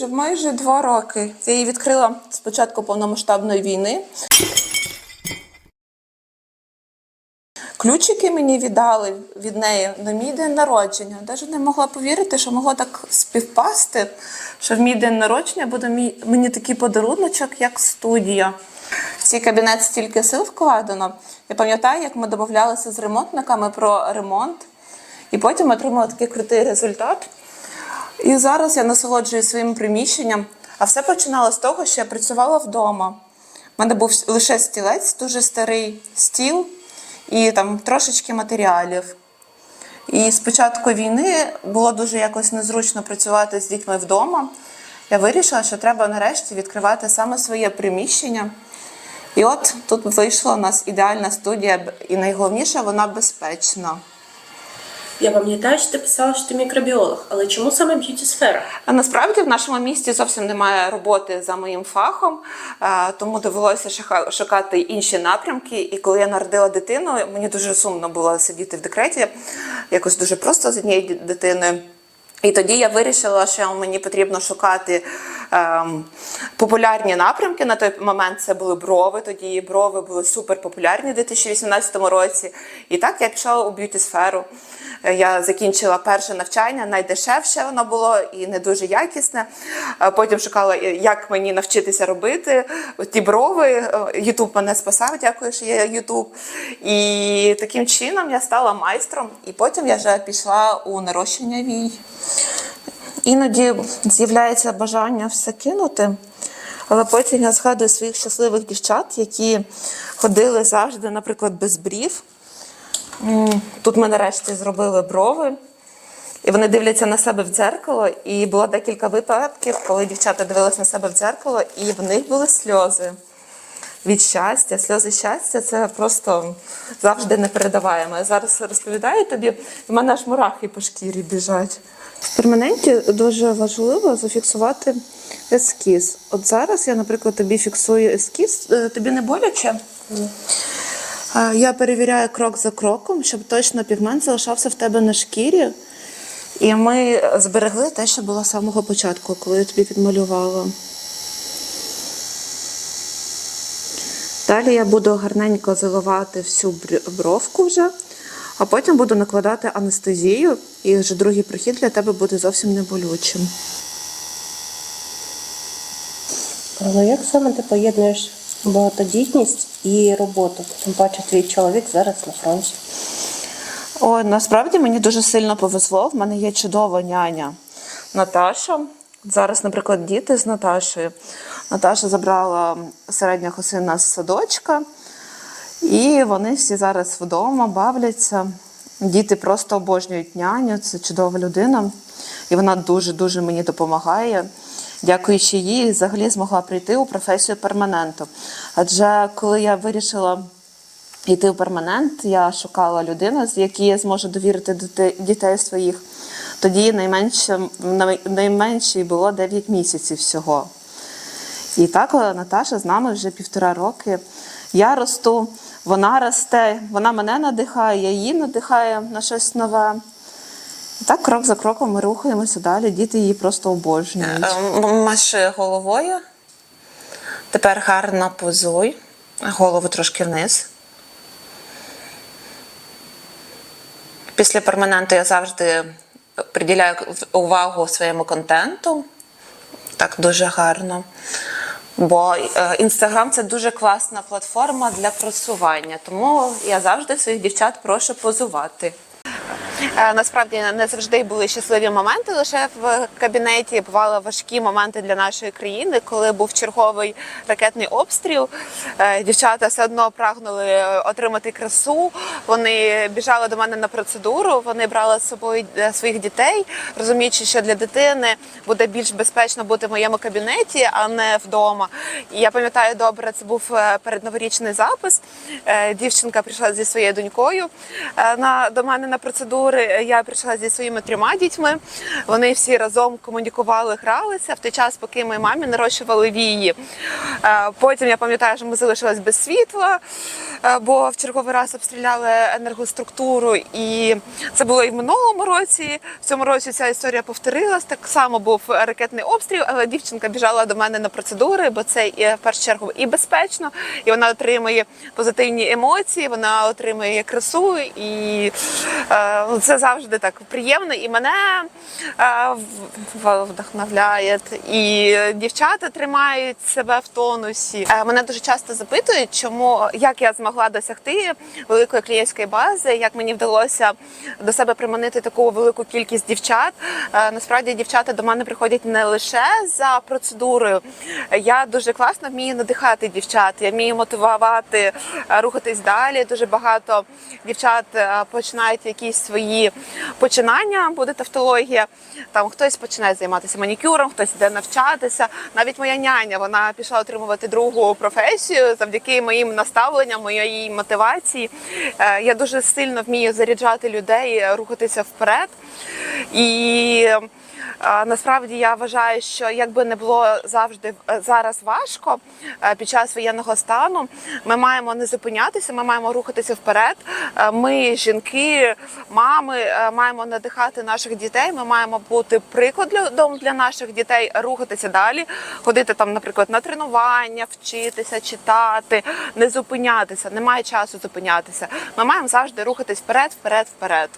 вже майже два роки. Я її відкрила з початку повномасштабної війни. Ключики мені віддали від неї на мій день народження. Навіть не могла повірити, що могло так співпасти, що в мій день народження буде мій, мені такий подаруночок, як студія. В цей кабінет стільки сил вкладено. Я пам'ятаю, як ми домовлялися з ремонтниками про ремонт, і потім отримала такий крутий результат. І зараз я насолоджуюсь своїм приміщенням. А все починалося з того, що я працювала вдома. У мене був лише стілець, дуже старий стіл і там трошечки матеріалів. І з початку війни було дуже якось незручно працювати з дітьми вдома. Я вирішила, що треба нарешті відкривати саме своє приміщення. І от тут вийшла у нас ідеальна студія, і найголовніше, вона безпечна. Я пам'ятаю, що ти писала, що ти мікробіолог, але чому саме б'юті сфера? А насправді в нашому місті зовсім немає роботи за моїм фахом, е, тому довелося шукати інші напрямки. І коли я народила дитину, мені дуже сумно було сидіти в декреті, якось дуже просто з однією дитиною. І тоді я вирішила, що мені потрібно шукати популярні напрямки. На той момент це були брови. Тоді брови були супер популярні у 2018 році. І так я пішла у б'юті сферу. Е, Я закінчила перше навчання, найдешевше воно було і не дуже якісне. Е, Потім шукала, е, як мені навчитися робити ті брови. Ютуб мене спасав, дякую, що є Ютуб. І таким чином я стала майстром, і потім я вже пішла у нарощення вій. Іноді з'являється бажання все кинути. Але потім я згадую своїх щасливих дівчат, які ходили завжди, наприклад, без брів. Тут ми нарешті зробили брови, і вони дивляться на себе в дзеркало. І було декілька випадків, коли дівчата дивились на себе в дзеркало, і в них були сльози від щастя. Сльози щастя це просто завжди непередаваємо. Я зараз розповідаю тобі, в мене аж мурахи по шкірі біжать. В перманенті дуже важливо зафіксувати ескіз. От зараз я, наприклад, тобі фіксую ескіз. Е, Тобі не боляче? Я перевіряю крок за кроком, щоб точно пігмент залишався в тебе на шкірі. І ми зберегли те, що було з самого початку, коли я тобі відмалювала. Далі я буду гарненько заливати всю бровку вже, а потім буду накладати анестезію, і вже другий прохід для тебе буде зовсім не болючим. Але як саме ти поєднуєш багатодітність і роботу? Тим паче твій чоловік зараз на фронті. О, насправді мені дуже сильно повезло. В мене є чудова няня Наташа. Зараз, наприклад, діти з Наташею. Наташа забрала середнього сина з садочка, і вони всі зараз вдома бавляться. Діти просто обожнюють няню, це чудова людина, і вона дуже-дуже мені допомагає. Дякуючи їй, взагалі змогла прийти у професію перманенту. Адже коли я вирішила йти в перманент, я шукала людину, з якій я зможу довірити дітей своїх. Тоді найменше, най- найменшій було 9 місяців всього. І так е, Наташа з нами вже півтора роки. Я росту, вона росте, вона мене надихає, я її надихаю на щось нове. І так крок за кроком ми рухаємося далі. Діти її просто обожнюють. Маши головою. Тепер гарно позуй. Голову трошки вниз. Після перманенту я завжди приділяю увагу своєму контенту. Так дуже гарно. Бо інстаграм це дуже класна платформа для просування, тому я завжди своїх дівчат прошу позувати. Е, Насправді не завжди були щасливі моменти лише в кабінеті. Бували важкі моменти для нашої країни, коли був черговий ракетний обстріл. Е, Дівчата все одно прагнули отримати красу. Вони біжали до мене на процедуру. Вони брали з собою е, своїх дітей, розуміючи, що для дитини буде більш безпечно бути в моєму кабінеті, а не вдома. І я пам'ятаю добре, це був е, передноворічний запис. Е, Дівчинка прийшла зі своєю донькою е, на до мене на процедури. Я прийшла зі своїми трьома дітьми. Вони всі разом комунікували, гралися в той час, поки ми мамі нарощували вії. Е, Потім я пам'ятаю, що ми залишились без світла, е, бо в черговий раз обстріляли енергоструктуру, і це було і в минулому році. В цьому році ця історія повторилась. Так само був ракетний обстріл, але дівчинка біжала до мене на процедури, бо це і в першу чергу і безпечно, і вона отримує позитивні емоції, вона отримує красу, і е, це завжди так приємно. І мене е, вдохновляє. І дівчата тримають себе в тонусі. Е, Мене дуже часто запитують, чому як я змогла досягти великої клієнтської бази, як мені вдалося до себе приманити таку велику кількість дівчат. Е, Насправді дівчата до мене приходять не лише за процедурою. Я дуже класно вмію надихати дівчат. Я вмію мотивувати рухатись далі. Дуже багато дівчат починають якісь свої починання, буде тавтологія. Там хтось починає займатися манікюром, хтось йде навчатися. Навіть моя няня вона пішла отримувати другу професію завдяки моїм наставленням, моєї мотивації. Е, Я дуже сильно вмію заряджати людей, е, рухатися вперед. І е, насправді я вважаю, що якби не було завжди зараз важко під час воєнного стану, ми маємо не зупинятися, ми маємо рухатися вперед. Ми, жінки, мами, е, маємо надихати наших дітей. Ми маємо бути прикладом для наших дітей, рухатися далі, ходити там, наприклад, на тренування, вчитися, читати, не зупинятися. Немає часу зупинятися. Ми маємо завжди рухатись вперед, вперед, вперед.